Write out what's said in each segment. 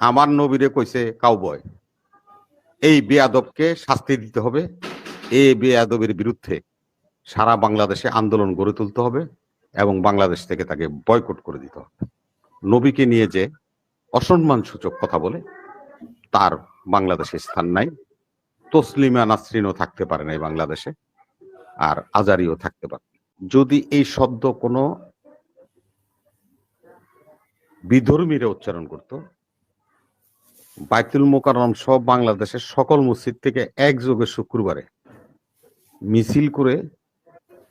আমার নবীরে কইছে কাউবয় এই বেয়াদবকে শাস্তি দিতে হবে। এই বেয়াদবের বিরুদ্ধে সারা বাংলাদেশে আন্দোলন গড়ে তুলতে হবে এবং বাংলাদেশ থেকে তাকে বয়কট করে দিতে হবে। নবীকে নিয়ে যে অসম্মান সূচক কথা বলে, তার বাংলাদেশে স্থান নাই। তসলিমা নাসরিনও থাকতে পারে না এই বাংলাদেশে, আর আজারিও থাকতে পারে যদি এই শব্দ কোনো বিধর্মীরা উচ্চারণ করত বাইতুল মোকাররম সব বাংলাদেশের সকল মসজিদ থেকে একযোগে শুক্রবারে মিছিল করে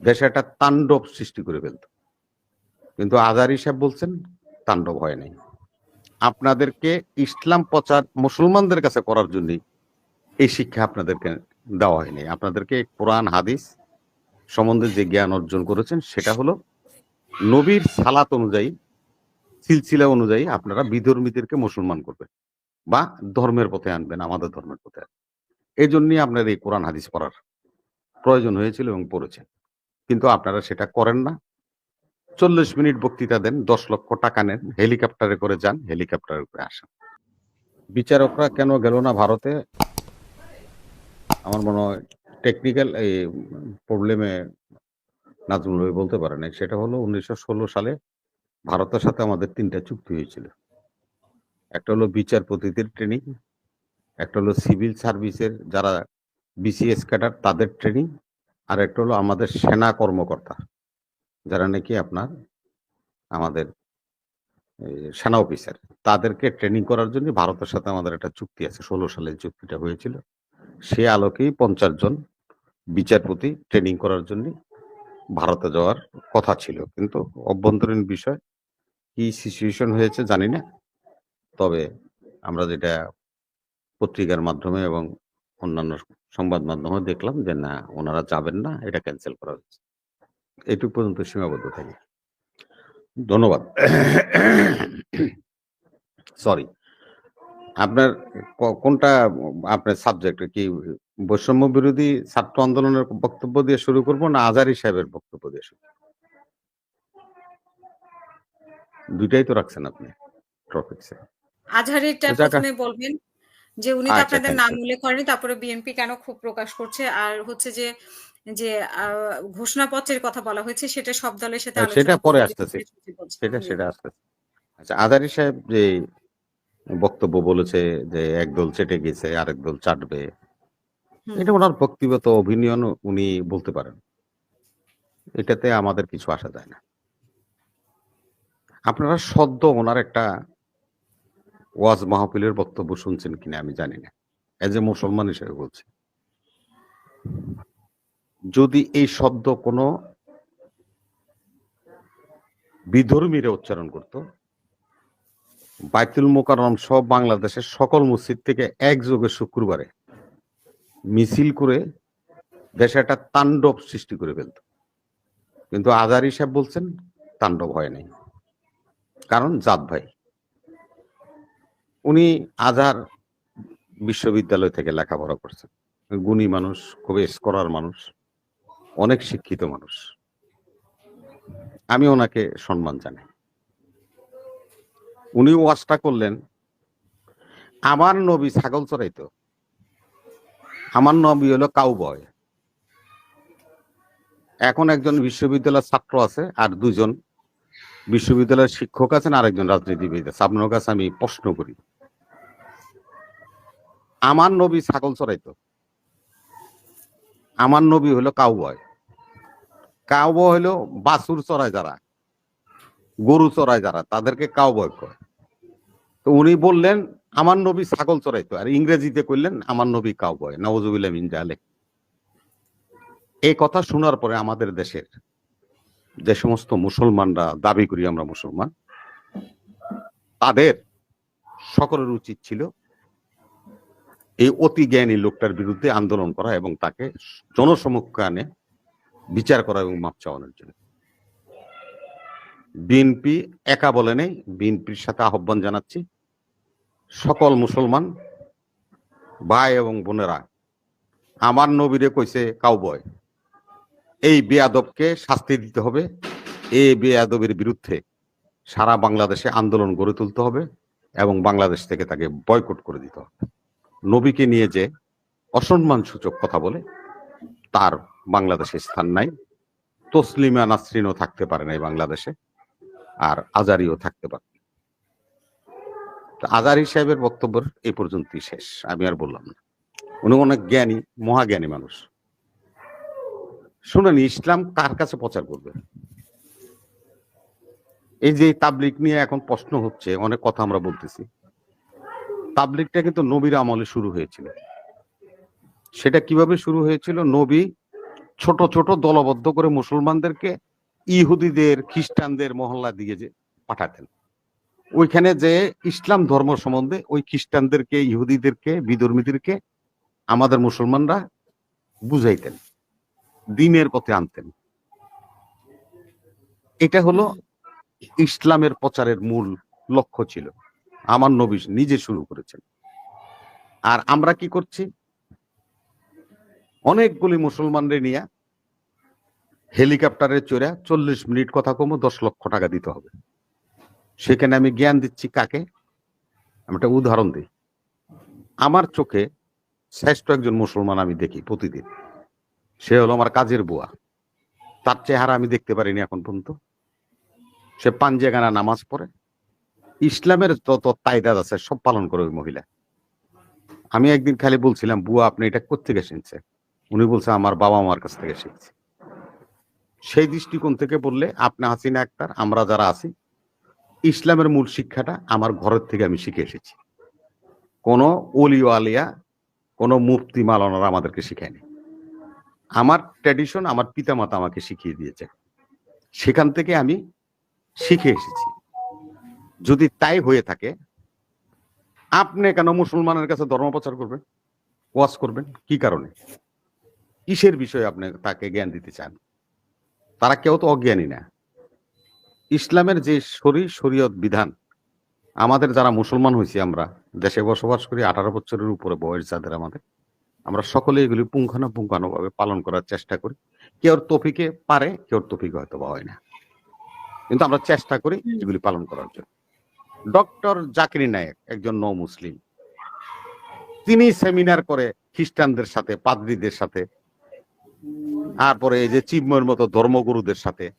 দেশে একটা তাণ্ডব সৃষ্টি করে ফেলত। কিন্তু আজারি সাহেব বলছেন, তাণ্ডব হয় নাই। আপনাদেরকে ইসলাম প্রচার মুসলমানদের কাছে করার জন্য এই শিক্ষা আপনাদেরকে দেওয়া হয়নি। আপনাদেরকে কোরআন, হাদিস সম্বন্ধে যে জ্ঞান অর্জন করেছেন, সেটা হলো নবীর সালাত অনুযায়ী, সিলসিলা অনুযায়ী আপনারা বিধর্মীদেরকে মুসলমান করবেন। বা ধর্মের পথে আনবেন, আমাদের ধর্মের পথে এই জন্যই আপনার এই কোরআন হাদিস পড়ার প্রয়োজন হয়েছিল এবং পড়েছেন। কিন্তু আপনারা সেটা করেন না। চল্লিশ মিনিট বক্তৃতা দেন, দশ লক্ষ টাকা নেন, হেলিকপ্টারে করে যান, হেলিকপ্টারে করে আসেন। বিচারকরা কেন গেল না ভারতে? আমার মনে হয় টেকনিক্যাল এই প্রবলেমে নাজমুল বলতে পারেন। সেটা হলো উনিশশো ষোলো সালে ভারতের সাথে আমাদের তিনটা চুক্তি হয়েছিল। একটা হলো বিচারপতিদের ট্রেনিং একটা হলো সিভিল সার্ভিসের যারা বিসিএস ক্যাডার তাদের ট্রেনিং আর একটা হলো আমাদের সেনা কর্মকর্তা, যারা নাকি আপনার আমাদের সেনা অফিসার তাদেরকে ট্রেনিং করার জন্য ভারতের সাথে আমাদের একটা চুক্তি আছে, ষোলো সালে এই চুক্তিটা হয়েছিল। সে আলোকেই পঞ্চাশ জন বিচারপতি ট্রেনিং করার জন্য ভারতে যাওয়ার কথা ছিল। কিন্তু অভ্যন্তরীণ বিষয় কি সিচুয়েশন হয়েছে জানি না। তবে আমরা যেটা পত্রিকার মাধ্যমে এবং অন্যান্য সংবাদ মাধ্যমে দেখলাম যে, না, ওনারা যাবেন না, এটা ক্যান্সেল করা হয়েছে এইটুকু পর্যন্ত সীমাবদ্ধ থাকি। ধন্যবাদ। সরি আপনার কোনটা, আপনার সাবজেক্ট কি বৈষম্য বিরোধী ছাত্র আন্দোলনের বক্তব্য দিয়ে শুরু করব, না আজারি সাহেবের বক্তব্য দিয়ে শুরু দুইটাই তো রাখছেন আপনি ট্রফিক আজহারিটা তো প্রথমে বলবেন যে উনি তো আচ্ছা, আপনাদের নাম. উল্লেখ করেনি তারপরে বিএনপি কেন ক্ষোভ প্রকাশ করছে? আর হচ্ছে যে যে ঘোষণাপত্রের কথা বলা হয়েছে সেটা সব দলের সাথে হ্যাঁ, সেটা পরে আসতেছে। সেটা। সেটা আসতে আচ্ছা আজারি সাহেব যে বক্তব্য বলেছে যে একদল চেটে গেছে আরেক দল চাটবে এটা ওনার ব্যক্তিগত অভিনিয়ন উনি বলতে পারেন। এটাতে আমাদের কিছু আসা যায় না। আপনারা সদ্য ওনার একটা ওয়াজ মাহফিলের বক্তব্য শুনছেন কিনা আমি জানি না। এজ এ মুসলমান হিসেবে বলছি। যদি এই শব্দ কোনো বিধর্মীরা উচ্চারণ করত, বাইতুল মোকাররম সব বাংলাদেশের সকল মসজিদ থেকে একযোগে শুক্রবারে মিছিল করে দেশে একটা তাণ্ডব সৃষ্টি করে ফেলত। কিন্তু আজারি সাহেব বলছেন, তাণ্ডব হয় নাই। কারণ জাত ভাই। উনি আজহার বিশ্ববিদ্যালয় থেকে লেখাপড়া করছেন। গুণী মানুষ, খুবই স্কলার মানুষ, অনেক শিক্ষিত মানুষ। আমি ওনাকে সম্মান জানাই। উনি ওয়াজটা করলেন, আমার নবী ছাগল চড়াইতো। আমার নবী হলো কাউবয় এখন একজন বিশ্ববিদ্যালয়ের ছাত্র আছে আর দুজন বিশ্ববিদ্যালয়ের শিক্ষক আছেন, আরেকজন রাজনীতিবিদ আছে। আপনার কাছে আমি প্রশ্ন করি আমার নবী ছাগল চড়াইতো। আমার নবী হলো কাউবয়। কাউবয় হলো বাছুর চড়ায় যারা, গরু চড়ায় যারা, তাদেরকে কাউবয় কয়। তো উনি বললেন, আমার নবী ছাগল চড়াইতো। আর ইংরেজিতে কইলেন, আমার নবী কাউবয়। নওয়াজুবিল্লাহ মিন জালেক। এই কথা শোনার পরে আমাদের দেশের যে সমস্ত মুসলমানরা দাবি করি আমরা মুসলমান, তাদের সকলের উচিত ছিল এই অতি জ্ঞানী লোকটার বিরুদ্ধে আন্দোলন করা এবং তাকে জনসমক্ষে আনে বিচার করা এবং মাপ চাওয়ানোর জন্য। বিএনপি একা বলে নেই বিএনপির সাথে আহ্বান জানাচ্ছি। সকল মুসলমান, ভাই এবং বোনেরা, আমার নবীরে কইছে কাউবয় এই বেয়াদবকে শাস্তি দিতে হবে। এই বেয়াদবের বিরুদ্ধে সারা বাংলাদেশে আন্দোলন গড়ে তুলতে হবে এবং বাংলাদেশ থেকে তাকে বয়কট করে দিতে হবে। নবীকে নিয়ে যে অসম্মান সূচক কথা বলে, তার বাংলাদেশে স্থান নাই। তসলিমা নাসরিনও থাকতে পারে নাই বাংলাদেশে, আর আজারিও থাকতে পারে আজারি সাহেবের বক্তব্য এই পর্যন্তই শেষ, আমি আর বললাম না। উনি অনেক জ্ঞানী, মহাজ্ঞানী মানুষ। শুনেন, ইসলাম কার কাছে প্রচার করবে? এই যে তাবলিক নিয়ে এখন প্রশ্ন হচ্ছে, অনেক কথা আমরা বলতেছি। তাবলিকটা কিন্তু নবীর আমলে শুরু হয়েছিল। সেটা কীভাবে শুরু হয়েছিল? নবী ছোট ছোট দলবদ্ধ করে মুসলমানদেরকে ইহুদিদের, খ্রিস্টানদের মহল্লা দিয়ে যে পাঠাতেন। ওইখানে যে ইসলাম ধর্ম সম্বন্ধে ওই খ্রিস্টানদেরকে, ইহুদিদেরকে বিধর্মীদেরকে আমাদের মুসলমানরা বুঝাইতেন, দিনের পথে আনতেন। এটা হলো ইসলামের প্রচারের মূল লক্ষ্য ছিল। আমার নবী নিজে শুরু করেছেন। আর আমরা কি করছি? অনেকগুলি মুসলমানদের নিয়ে হেলিকপ্টারে চড়ে চল্লিশ মিনিট কথা কমো, দশ লক্ষ টাকা দিতে হবে। সেখানে আমি জ্ঞান দিচ্ছি কাকে? আমি একটা উদাহরণ দিই। আমার চোখে শ্রেষ্ঠ একজন মুসলমান আমি দেখি প্রতিদিন। সে হলো আমার কাজের বুয়া। তার চেহারা আমি দেখতে পারিনি এখন পর্যন্ত। সে পাঞ্জেগানা নামাজ পড়ে। ইসলামের যত তাইদাদ আছে, সব পালন করে ওই মহিলা। আমি একদিন খালি বলছিলাম, বুয়া, আপনি এটা কোথেকে শিখছে উনি বলছে, আমার বাবা মার কাছ থেকে শিখছে। সেই দৃষ্টিকোণ থেকে বললে, আপনি হাসিনা আক্তার, আমরা যারা আছি, ইসলামের মূল শিক্ষাটা আমার ঘরের থেকে আমি শিখে এসেছি। কোনো অলি আলিয়া, কোনো মুফতি মালানারা আমাদেরকে শিখায়নি। আমার ট্র্যাডিশন আমার পিতামাতা আমাকে শিখিয়ে দিয়েছে। সেখান থেকে আমি শিখে এসেছি। যদি তাই হয়ে থাকে, আপনি কেন মুসলমানের কাছে ধর্ম প্রচার করবেন? ওয়াজ করবেন? কি কারণে? কিসের বিষয়ে আপনি তাকে জ্ঞান দিতে চান? তারা কেউ তো অজ্ঞানী না। ইসলামের যে শরী, শরীয়ত বিধান, আমাদের যারা মুসলমান হয়েছি আমরা, দেশে বসবাস করি, আঠারো বছরের উপরে বয়স যাদের আমাদের, আমরা সকলে এগুলি পুঙ্খানুপুঙ্খানু ভাবে পালন করার চেষ্টা করি। কেউ তফিকে পারে, কেউ তফিকে হয়তো বা হয় না। কিন্তু আমরা চেষ্টা করি এগুলি পালন করার জন্য। ডক্টর জাকির নায়েক একজন ন মুসলিম তিনি সেমিনার করে খ্রিস্টানদের সাথে, পাদ্রীদের সাথে, তারপরে এই যে চিন্ময়ের মতো ধর্মগুরুদের সাথে,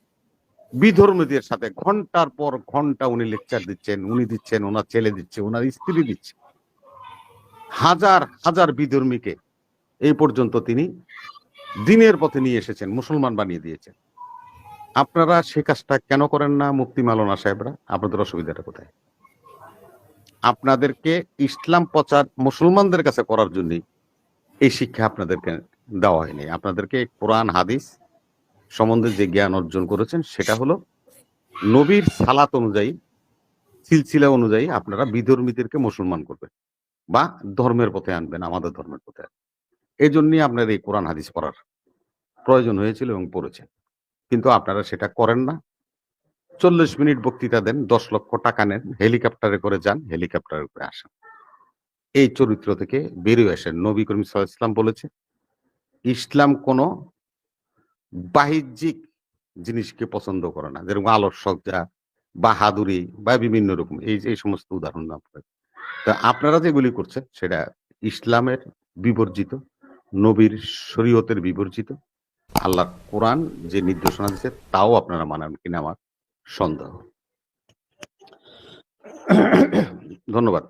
বিধর্মীদের সাথে, ঘণ্টার পর ঘণ্টা উনি লেকচার দিচ্ছেন, উনি দিচ্ছেন, ওনার ছেলে দিচ্ছে, ওনার স্ত্রী দিচ্ছে। হাজার হাজার বিধর্মীকে এই পর্যন্ত তিনি দিনের পথে নিয়ে এসেছেন, মুসলমান বানিয়ে দিয়েছেন। আপনারা সে কাজটা কেন করেন না মুক্তি মালনা সাহেবরা? আপনাদের অসুবিধাটা কোথায়? আপনাদেরকে ইসলাম প্রচার মুসলমানদের কাছে করার জন্য এই শিক্ষা আপনাদেরকে দেওয়া হয়নি। আপনাদেরকে কোরআন, হাদিস সম্বন্ধে যে জ্ঞান অর্জন করেছেন, সেটা হলো নবীর সালাত অনুযায়ী, সিলসিলা অনুযায়ী আপনারা বিধর্মীদেরকে মুসলমান করবেন বা ধর্মের পথে আনবেন, আমাদের ধর্মের পথে। এই জন্যই আপনার এই কোরআন, হাদিস পড়ার প্রয়োজন হয়েছিল এবং পড়েছেন। কিন্তু আপনারা সেটা করেন না। চল্লিশ মিনিট বক্তৃতা দেন, দশ লক্ষ টাকা নেন, হেলিকপ্টারে করে যান হেলিকপ্টারে করে আসেন। এই চরিত্র থেকে বেরিয়ে আসেন নবী করিম ইসলাম বলেছে, ইসলাম কোনো বাহ্যিক জিনিসকে পছন্দ করে না। যেরকম আলোর সজ্জা বাহাদুরি বা বিভিন্ন রকম, এই যে সমস্ত উদাহরণ আপনার তা আপনারা যেগুলি করছেন, সেটা ইসলামের বিবর্জিত, নবীর শরীয়তের বিবর্জিত। আল্লাহ কোরআন যে নির্দেশনা দিচ্ছে তাও আপনারা মানান কিনা আমার সন্দেহ। ধন্যবাদ।